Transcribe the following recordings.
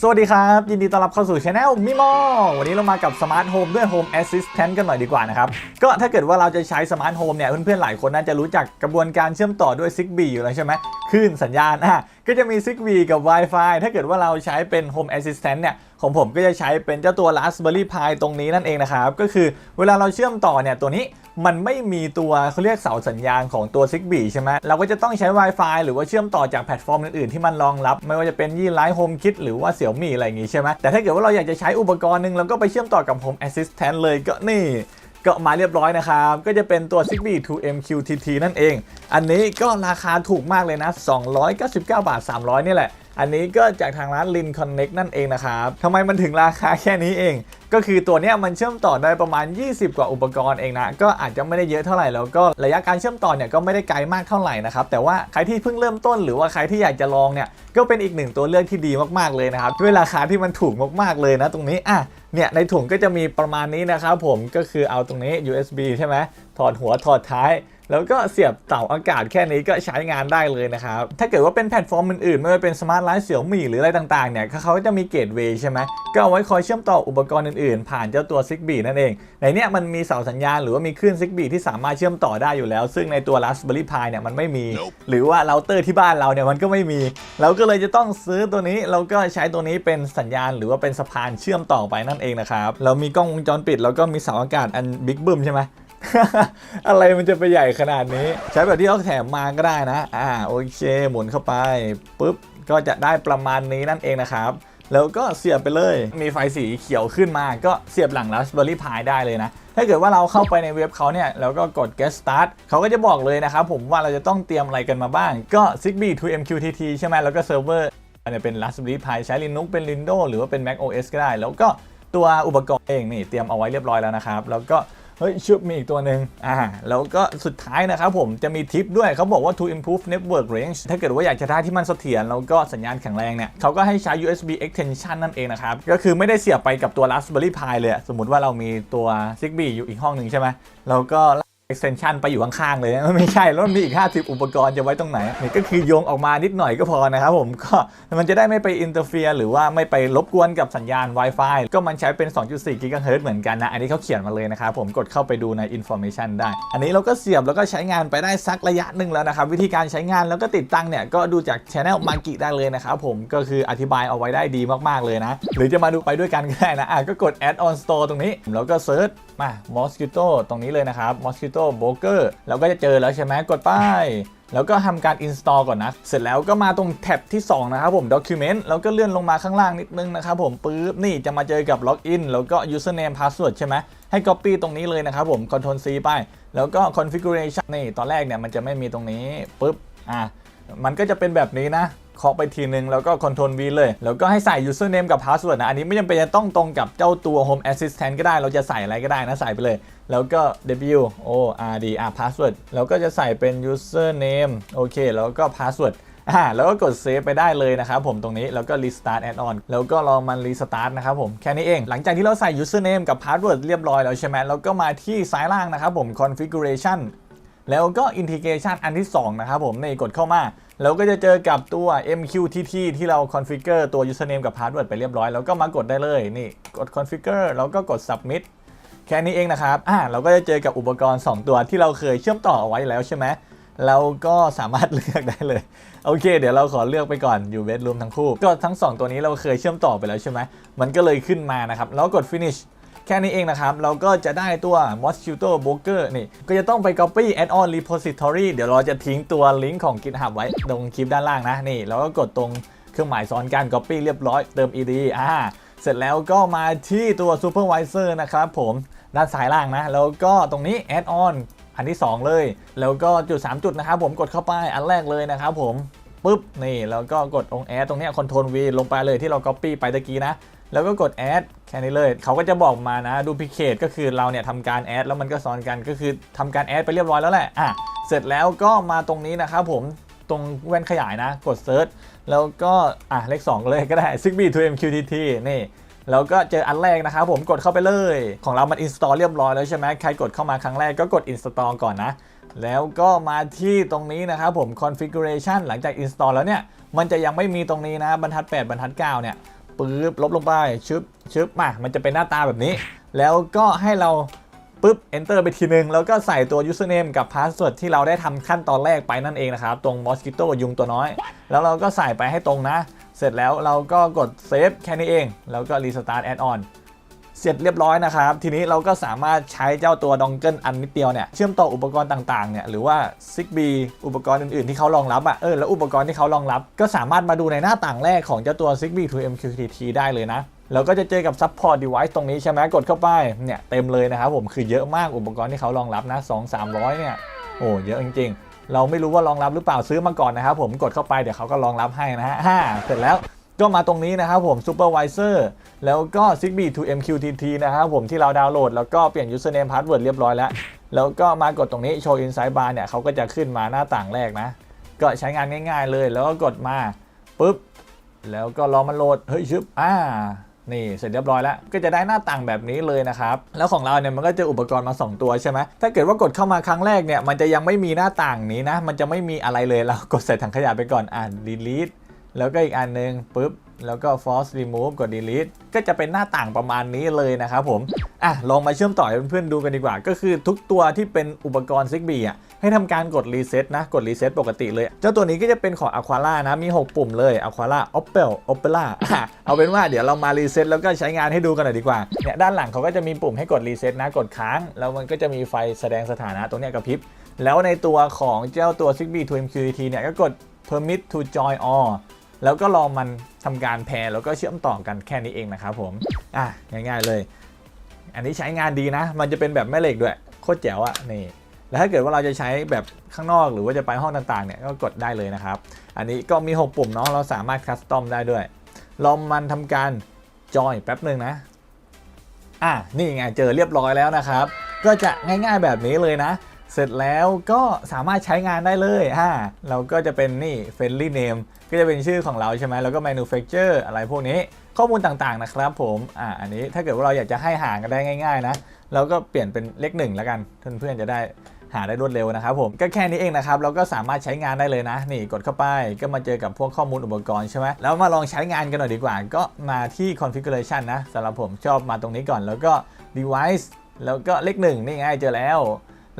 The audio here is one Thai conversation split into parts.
สวัสดีครับ ยินดีต้อนรับเข้าสู่ช anel มิโมวันนี้เรามากับสมาร์ทโฮมด้วย Home Assistant กันหน่อยดีกว่านะครับ ก็ถ้าเกิดว่าเราจะใช้สมาร์ทโฮมเนี่ย เพื่อนๆ หลายคนน่าจะรู้จักกระบวนการเชื่อมต่อด้วย Zigbee อยู่แล้วใช่ไหมคลื่นสัญญาณอะก็จะมี Zigbee กับ Wi-Fi ถ้าเกิดว่าเราใช้เป็น Home Assistant เนี่ยของผมก็จะใช้เป็นเจ้าตัว Raspberry Pi ตรงนี้นั่นเองนะครับก็คือเวลาเราเชื่อมต่อเนี่ยตัวนี้ มันไม่มีตัวเขาเรียกเสาสัญญาณของตัว z i g b e ใช่ไหมเราก็จะต้องใช้ Wi-Fi หรือว่าเชื่อมต่อจากแพลตฟอร์มอื่นๆที่มันรองรับ ไม่ว่าจะเป็นยี่ไลท์โฮมคิดหรือว่าเสี่ยวมี่อะไรอย่างงี้ใช่ไหมแต่ถ้าเกิดว่าเราอยากจะใช้อุปกรณ์หนึ่งเราก็ไปเชื่อมต่อกับ Home Assistant เลยก็นี่ ก็มาเรียบร้อยนะครับ ก็จะเป็นตัว Zigbee 2 MQTT นั่นเอง อันนี้ก็ราคาถูกมากเลยนะ 299 บาท 300 นี่แหละ อันนี้ก็จากทางร้าน Lin Connect นั่นเองนะครับทำไมมันถึงราคาแค่นี้เอง ก็คือตัวนี้มันเชื่อมต่อได้ประมาณ 20 กว่าอุปกรณ์เองนะ ก็อาจจะไม่ได้เยอะเท่าไหร่แล้วก็ระยะการเชื่อมต่อเนี่ยก็ไม่ได้ไกลมากเท่าไหร่นะครับ แต่ว่าใครที่เพิ่งเริ่มต้นหรือว่าใครที่อยากจะลองเนี่ย ก็เป็นอีกหนึ่งตัวเลือกที่ดีมากๆเลยนะครับ ด้วยราคาที่มันถูกมากๆเลยนะ ตรงนี้อะ เนี่ยในถุงก็จะมีประมาณนี้นะครับผมก็คือเอาตรงนี้ USB ใช่ไหมถอดหัวถอดท้าย แล้วก็เสียบเต่าอากาศแค่นี้ก็ใช้งานได้เลยนะครับ ถ้าเกิดว่าเป็นแพลตฟอร์มอื่นๆไม่ว่าเป็นสมาร์ทไลท์เสี่ยวมี่หรืออะไรต่างๆเนี่ยเขาก็จะมีเกตเวย์ใช่ไหมก็เอาไว้คอยเชื่อมต่ออุปกรณ์อื่นๆ ผ่านเจ้าตัว Zigbee นั่นเอง ในเนี้ยมันมีเสาสัญญาณหรือว่ามีคลื่น Zigbee ที่สามารถเชื่อมต่อได้อยู่แล้ว ซึ่งในตัว Raspberry Pi เนี่ยมันไม่มี หรือว่าเราเตอร์ที่บ้านเราเนี่ยมันก็ไม่มี เราก็เลยจะต้องซื้อตัวนี้เราก็ใช้ตัวนี้เป็นสัญญาณหรือว่าเป็นสะพานเชื่อมต่อไปนั่นเองนะครับเรามีกล้องวงจรปิดแล้วก็มีเสาอากาศอันบิ๊กบึ้มใช่ไหม อะไรมันจะไปใหญ่ขนาดนี้ ใช้แบบที่เขาแถมมาก็ได้นะ อ่าโอเค หมุนเข้าไปปุ๊บก็จะได้ประมาณนี้นั่นเองนะครับ แล้วก็เสียบไปเลย มีไฟสีเขียวขึ้นมา ก็เสียบหลัง Raspberry Pi ได้เลยนะถ้าเกิดว่าเราเข้าไปในเว็บเขาเนี่ยแล้วก็กด get start เขาก็จะบอกเลยนะครับผมว่าเราจะต้องเตรียมอะไรกันมาบ้าง ก็ Zigbee 2 MQTT ใช่ไหมแล้วก็เซิร์ฟเวอร์อันนี้เป็น Raspberry Pi ใช้ Linux เป็น Windows หรือว่าเป็น Mac OS ก็ได้ แล้วก็ตัวอุปกรณ์เองนี่เตรียมเอาไว้เรียบร้อยแล้วนะครับ แล้วก็ เฮ้ยชุบมีอีกตัวหนึ่งอ่าแล้วก็สุดท้ายนะครับผมจะมีทิปด้วยเขาบอกว่า to improve network range ถ้าเกิดว่าอยากจะได้ที่มันเสถียรแล้วก็สัญญาณแข็งแรงเนี่ยเขาก็ให้ใช้ USB extension นั่นเองนะครับ ก็คือไม่ได้เสียบไปกับตัว Raspberry Pi เลย สมมติว่าเรามีตัว Zigbee อยู่อีกห้องหนึ่งใช่ไหมแล้วก็ extension ไปอยู่ข้างๆเลยไม่ใช่แล้วมีอีก 50 อุปกรณ์จะไว้ตรงไหนนี่ก็คือโยงออกมานิดหน่อยก็พอนะครับผมก็มันจะได้ไม่ไปอินเตอร์เฟียหรือว่าไม่ไปรบกวนกับสัญญาณ Wi-Fi ก็มันใช้เป็น 2.4 GHz เหมือนกันนะ อันนี้เขาเขียนมาเลยนะครับผมกดเข้าไปดูใน information ได้ อันนี้เราก็เสียบแล้วก็ใช้งานไปได้สักระยะหนึ่งแล้วนะครับวิธีการใช้งานแล้วก็ติดตั้งเนี่ยก็ดูจาก channel มากิได้เลยนะครับผมก็คืออธิบายเอาไว้ได้ดีมากๆเลยนะ หรือจะมาดูไปด้วยกันก็ได้นะอะก็กด add on store ตรงนี้แล้วก็เซิร์ชมา mosquito ตรงนี้เลยนะครับ mosquito broker แล้วก็จะเจอแล้วใช่ไหมกดไปแล้วก็ทำการ install ก่อนนะ เสร็จแล้วก็มาตรงแท็บที่ 2 นะครับผม document แล้วก็เลื่อนลงมาข้างล่างนิดนึงนะครับผมปึ๊บ นี่จะมาเจอกับ login แล้วก็ username password ใช่ไหมให้ copy ตรงนี้เลยนะครับผม control C ไป แล้วก็ configuration นี่ ตอนแรกเนี่ยมันจะไม่มีตรงนี้ปึ๊บ อะ มันก็จะเป็นแบบนี้นะ เคาะไปทีนึง แล้วก็ Ctrl V เลย แล้วก็ให้ใส่ username กับ password นะ อันนี้ไม่จำเป็นจะต้องตรงกับเจ้าตัว Home Assistant ก็ได้ เราจะใส่อะไรก็ได้นะ ใส่ไปเลย แล้วก็ W O R D อะ password แล้วก็จะใส่เป็น username โอเค แล้วก็ password อ่าแล้วก็กดเซฟไปได้เลยนะครับผมตรงนี้แล้วก็ restart add on แล้วก็ลองมัน restart นะครับผมแค่นี้เอง หลังจากที่เราใส่ username กับ password เรียบร้อยแล้วใช่ไหมแล้วก็มาที่ซ้ายล่างนะครับผม configuration แล้วก็ integration อันที่ 2 นะครับผมในกดเข้ามา แล้วก็จะเจอกับตัว MQTT ที่เรา configure ตัว username กับ password ไปเรียบร้อย แล้วก็มากดได้เลยนี่กด configure แล้วก็กด submit แค่นี้เองนะครับอ่าเราก็จะเจอกับอุปกรณ์ 2 ตัวที่เราเคยเชื่อมต่อเอาไว้แล้วใช่ไหมเราก็สามารถเลือกได้เลย โอเค เดี๋ยวเราขอเลือกไปก่อนอยู่เบดรูมทั้งคู่ ก็ทั้ง 2 ตัวนี้เราเคยเชื่อมต่อไปแล้วใช่ไหมมันก็เลยขึ้นมานะครับแล้วกด finish แค่นี้เองนะครับ เราก็จะได้ตัว Mosquito Broker นี่ ก็จะต้องไป copy add-on repository เดี๋ยวเราจะทิ้งตัวลิงก์ของ GitHub ไว้ตรงคลิปด้านล่างนะนี่แล้วก็กดตรงเครื่องหมายซ้อนกัน copy เรียบร้อยเติม ed อ่าเสร็จแล้วก็มาที่ตัว supervisor นะครับผมด้านซ้ายล่างนะ แล้วก็ตรงนี้ add on อันที่ 2 เลย แล้วก็จุด 3 จุดนะครับผมกดเข้าไปอันแรกเลยนะครับผมปุ๊บนี่แล้วก็กดองแอดตรงนี้ย Ctrl V ลงไปเลยที่เรา Copy ไปตะกี้นะ แล้วก็กด add แค่นี้เลย เขาก็จะบอกมานะ duplicate ก็คือเราเนี่ยทำการ add แล้วมันก็ซ้อนกันก็คือทำการ add ไปเรียบร้อยแล้วแหละอะเสร็จแล้วก็มาตรงนี้นะครับผมตรงแว่นขยายนะ กด search แล้วก็อะเลข2เลยก็ได้ Zigbee to MQTT นี่แล้วก็เจออันแรกนะครับผมกดเข้าไปเลย ของเรามัน install เรียบร้อยแล้วใช่ไหมใครกดเข้ามาครั้งแรกก็กด install ก่อนนะ แล้วก็มาที่ตรงนี้นะครับผม configuration หลังจาก install แล้วเนี่ย มันจะยังไม่มีตรงนี้นะบรรทัด 8 บรรทัด 9 เนี่ย ปึ๊บลบลงไปชึบชึบมามันจะเป็นหน้าตาแบบนี้ แล้วก็ให้เราปึ๊บ enter ไปทีนึง แล้วก็ใส่ตัว username กับ password ที่เราได้ทำขั้นตอนแรกไปนั่นเองนะครับ ตรง mosquito ยุงตัวน้อย แล้วเราก็ใส่ไปให้ตรงนะ เสร็จแล้วเราก็กด save แค่นี้เอง แล้วก็ restart add on เสร็จเรียบร้อยนะครับ ทีนี้เราก็สามารถใช้เจ้าตัวดองเกิลอันนิดเดียวเนี่ยเชื่อมต่ออุปกรณ์ต่างๆเนี่ยหรือว่า Zigbee อุปกรณ์อื่นๆที่เขารองรับอะ่ะเออแล้วอุปกรณ์ที่เขารองรับ ก็สามารถมาดูในหน้าต่างแรกของเจ้าตัว Zigbee to MQTT ได้เลยนะแล้วก็จะเจอกับ Support Device ตรงนี้ใช่ไหมกดเข้าไปเนี่ยเต็มเลยนะครับผมคือเยอะมากอุปกรณ์ที่เขารองรับนะ2 300เนี่ยโอ้เยอะจริงๆ เราไม่รู้ว่ารองรับหรือเปล่าซื้อมาก่อนนะครับผมกดเข้าไปเดี๋ยวเขาก็รองรับให้นะฮะเสร็จแล้ว ก็มาตรงนี้นะครับผม Supervisor แล้วก็ Zigbee to MQTT นะครับผมที่เราดาวน์โหลด แล้วก็เปลี่ยน username password เรียบร้อยแล้ว แล้วก็มากดตรงนี้ show inside bar เนี่ยเขาก็จะขึ้นมาหน้าต่างแรกนะ ก็ใช้งานง่าย ๆ เลย แล้วก็กดมาปุ๊บ แล้วก็รอมันโหลด เฮ้ยชึบอ่านี่เสร็จเรียบร้อยแล้วก็จะได้หน้าต่างแบบนี้เลยนะครับแล้วของเราเนี่ยมันก็จะอุปกรณ์มา 2 ตัวใช่ไหมถ้าเกิดว่ากดเข้ามาครั้งแรกเนี่ยมันจะยังไม่มีหน้าต่างนี้นะ มันจะไม่มีอะไรเลยเรากดใส่ถังขยะไปก่อนอ่าน delete แล้วก็อีกอันหนึงปุ๊บแล้วก็ force remove กด delete ก็จะเป็นหน้าต่างประมาณนี้เลยนะครับผม อะ ลองมาเชื่อมต่อให้เพื่อนๆดูกันดีกว่า ก็คือทุกตัวที่เป็นอุปกรณ์ Zigbee อะ ให้ทำการกด reset นะ กด reset ปกติเลย เจ้าตัวนี้ก็จะเป็นของ Aquala นะ มี 6 ปุ่มเลย Aquala Opel Opera เอาเป็นว่าเดี๋ยวเรามา reset แล้วก็ใช้งานให้ดูกันหน่อยดีกว่า เนี่ยด้านหลังเขาก็จะมีปุ่มให้กด reset นะ กดค้าง แล้วมันก็จะมีไฟแสดงสถานะตรงเนี้ยกระพริบ แล้วในตัวของเจ้าตัว Zigbee to MQTT เนี่ยก็กด permit to join all แล้วก็รอมันทำการแพร์แล้วก็เชื่อมต่อกันแค่นี้เองนะครับผมอะง่ายๆเลย อันนี้ใช้งานดีนะ มันจะเป็นแบบแม่เหล็กด้วยโคตรแจ๋วอะนี่แล้วถ้าเกิดว่าเราจะใช้แบบข้างนอกหรือว่าจะไปห้องต่างๆเนี่ยก็กดได้เลยนะครับ อันนี้ก็มี 6 ปุ่มเนาะเราสามารถคัสตอมได้ด้วยลองมันทำการจอยแป๊บหนึ่งนะ อะนี่ไงเจอเรียบร้อยแล้วนะครับ ก็จะง่ายๆแบบนี้เลยนะ เสร็จแล้วก็สามารถใช้งานได้เลยอ่าเราก็จะเป็นนี่ friendly name ก็จะเป็นชื่อของเราใช่ไหมแล้วก็ manufacturer อะไรพวกนี้ข้อมูลต่างๆนะครับผมอ่าอันนี้ถ้าเกิดว่าเราอยากจะให้หากันได้ง่ายๆนะเราก็เปลี่ยนเป็นเลขหนึ่งแล้วกันเพื่อนๆจะได้หาได้รวดเร็วนะครับผมก็แค่นี้เองนะครับเราก็สามารถใช้งานได้เลยนะ นี่กดเข้าไปก็มาเจอกับพวกข้อมูลอุปกรณ์ใช่ไหมแล้วมาลองใช้งานกันหน่อยดีกว่า ก็มาที่ configuration นะสำหรับผมชอบมาตรงนี้ก่อน แล้วก็ device แล้วก็เลขหนึ่งนี่ไงเจอแล้ว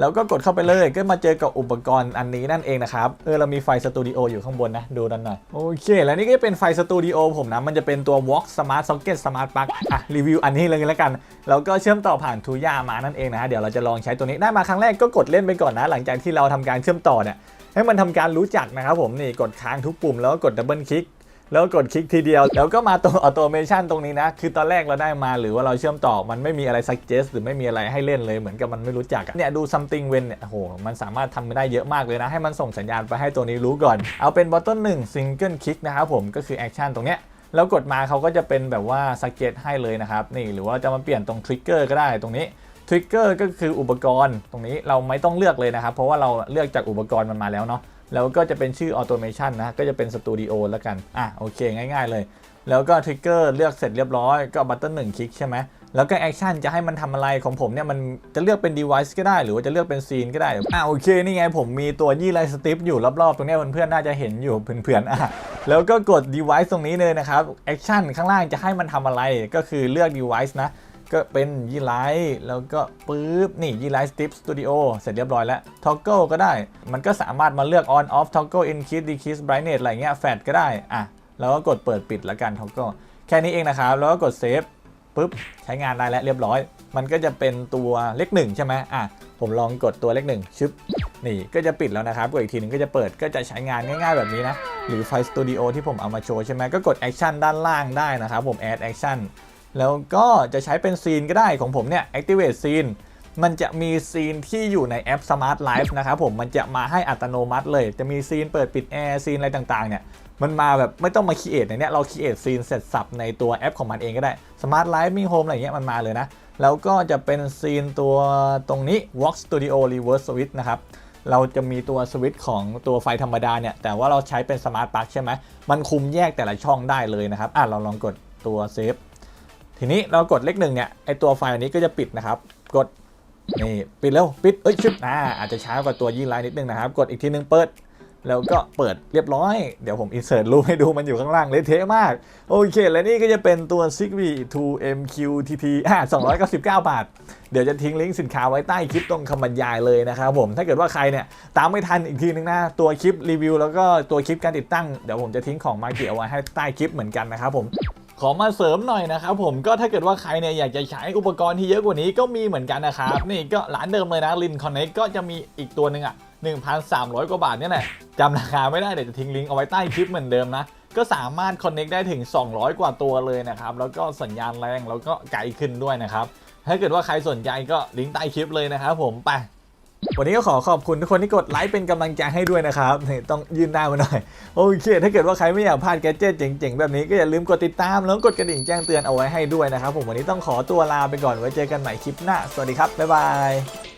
แล้วก็กดเข้าไปเลยก็มาเจอกับอุปกรณ์อันนี้นั่นเองนะครับ เออเรามีไฟสตูดิโออยู่ข้างบนนะ ดูดันหน่อย โอเค แล้วนี่ก็จะเป็นไฟสตูดิโอผมนะ มันจะเป็นตัว Vox Smart Socket Smart Plug อะ รีวิวอันนี้เลยแล้วกัน แล้วก็เชื่อมต่อผ่านทูย่ามานั่นเองนะฮะ เดี๋ยวเราจะลองใช้ตัวนี้ได้มาครั้งแรกก็กดเล่นไปก่อนนะ หลังจากที่เราทำการเชื่อมต่อเนี่ยให้มันทำการรู้จักนะครับผมนี่กดค้างทุกปุ่มแล้วก็กดดับเบิลคลิก แล้วกดคลิกทีเดียว แล้วก็มาตัวออโตเมชันตรงนี้นะ คือตอนแรกเราได้มาหรือว่าเราเชื่อมต่อมันไม่มีอะไร suggest หรือไม่มีอะไรให้เล่นเลยเหมือนกับมันไม่รู้จักเนี่ยดู something when เนี่ยโอ้โหมันสามารถทำได้เยอะมากเลยนะ ให้มันส่งสัญญาณไปให้ตัวนี้รู้ก่อน เอาเป็น button 1 single click นะครับผมก็คือ action ตรงเนี้ยแล้วกดมาเขาก็จะเป็นแบบว่า suggest ให้เลยนะครับนี่หรือว่าจะมาเปลี่ยนตรง trigger ก็ได้ตรงนี้ทริกเกอร์ก็คืออุปกรณ์ตรงนี้เราไม่ต้องเลือกเลยนะครับเพราะว่าเราเลือกจากอุปกรณ์มันมาแล้วเนาะ แล้วก็จะเป็นชื่อออโตเมชันนะ ก็จะเป็นสตูดิโอแล้วกัน อะ โอเค ง่ายๆเลย แล้วก็ทริกเกอร์เลือกเสร็จเรียบร้อย ก็บัตเติลหนึ่งคลิกใช่ไหม แล้วก็แอคชั่นจะให้มันทำอะไรของผมเนี่ย มันจะเลือกเป็น device ก็ได้ หรือว่าจะเลือกเป็นซีนก็ได้ อะ โอเค นี่ไงผมมีตัวยี่ไลสติปอยู่รอบๆ ตรงนี้เพื่อนๆ น่าจะเห็นอยู่เพื่อนๆ อะ แล้วก็กด device ตรงนี้เลยนะครับแอคชั่นข้างล่างจะให้มันทำอะไร ก็คือเลือก device นะ ก็เป็นยีไลท์แล้วก็ปุ๊บนี่ยีไลท์สติปสตูดิโอเสร็จเรียบร้อยแล้วท็อกเกิลก็ได้ มันก็สามารถมาเลือก on off toggle increase decrease brightness อะไรเงี้ยแฟดก็ได้อะแล้วก็กดเปิดปิดล้วกันท็อกเกิลแค่นี้เองนะครับ แล้วก็กดเซฟปุ๊บใช้งานได้แล้วเรียบร้อย มันก็จะเป็นตัวเลขหนึ่งใช่ไหมอะผมลองกดตัวเลขหนึ่งชึบนี่ก็จะปิดแล้วนะครับกดอีกทีหนึงก็จะเปิดก็จะใช้งานง่ายๆแบบนี้นะ หรือไฟสตูดิโอที่ผมเอามาโชว์ใช่ไหมก็กดแอคชั่นด้านล่างได้นะครับผม add action แแล้วก็จะใช้เป็นซีนก็ได้ของผมเนี่ย activate scene มันจะมีซีนที่อยู่ในแอป Smart Life นะครับผมมันจะมาให้อัตโนมัติเลย จะมีซีนเปิดปิดแอร์ซีนอะไรต่างๆเนี่ยมันมาแบบไม่ต้องมาคีเอทในเนี้ยเราคีเอทซีนเสร็จสับในตัวแอปของมันเองก็ได้ Smart Life มี Home อะไรเงี้ยมันมาเลยนะ แล้วก็จะเป็นซีนตัวตรงนี้ Walk Studio Reverse Switch นะครับเราจะมีตัวสวิตช์ของตัวไฟธรรมดาเนี่ย แต่ว่าเราใช้เป็นสมาร์ทปลั๊กใช่ไหมมันคุมแยกแต่ละช่องได้เลยนะครับ อะเราลองกดตัวเซฟ ทีนี้เรากดเลขหนึ่งเนี่ยไอตัวไฟอันนี้ก็จะปิดนะครับ กดนี่ปิดแล้วปิดเอ้ยชึบอ่าอาจจะช้ากว่าตัวยี่ไลน์นิดนึงนะครับ กดอีกทีนึงเปิด แล้วก็เปิดเรียบร้อย เดี๋ยวผมอินเสิร์ตรูปให้ดูมันอยู่ข้างล่างเละเทะมาก โอเค และนี่ก็จะเป็นตัว Zigbee 2 MQTT อะ299 บาท เดี๋ยวจะทิ้งลิงก์สินค้าไว้ใต้คลิปตรงคำบรรยายเลยนะครับผมถ้าเกิดว่าใครเนี่ยตามไม่ทันอีกทีนึงนะ ตัวคลิปรีวิวแล้วก็ตัวคลิปการติดตั้งเดี๋ยวผมจะทิ้งของมาเกี่ยวไว้ให้ใต้คลิปเหมือนกันนะครับผม ขอมาเสริมหน่อยนะครับผมก็ถ้าเกิดว่าใครเนี่ยอยากจะใช้อุปกรณ์ที่เยอะกว่านี้ก็มีเหมือนกันนะครับนี่ก็ร้านเดิมเลยนะ Lin Connect ก็จะมีอีกตัวหนึ่งอะ1,300 กว่าบาทเนี่ยแหละจำราคาไม่ได้เดี๋ยวจะทิ้งลิงก์เอาไว้ใต้คลิปเหมือนเดิมนะก็สามารถ Connect ได้ถึง 200 กว่าตัวเลยนะครับ แล้วก็สัญญาณแรงแล้วก็ไกลขึ้นด้วยนะครับ ถ้าเกิดว่าใครสนใจก็ลิงก์ใต้คลิปเลยนะครับผมไป วันนี้ก็ขอขอบคุณทุกคนที่กดไลค์เป็นกำลังใจให้ด้วยนะครับต้องยืนหน้ามาหน่อย โอเค ถ้าเกิดว่าใครไม่อยากพลาดแกดเจ็ตเจ๋งๆ แบบนี้ก็อย่าลืมกดติดตามแล้วกดกระดิ่งแจ้งเตือนเอาไว้ให้ด้วยนะครับผมวันนี้ต้องขอตัวลาไปก่อนไว้เจอกันใหม่คลิปหน้า สวัสดีครับบ๊ายบาย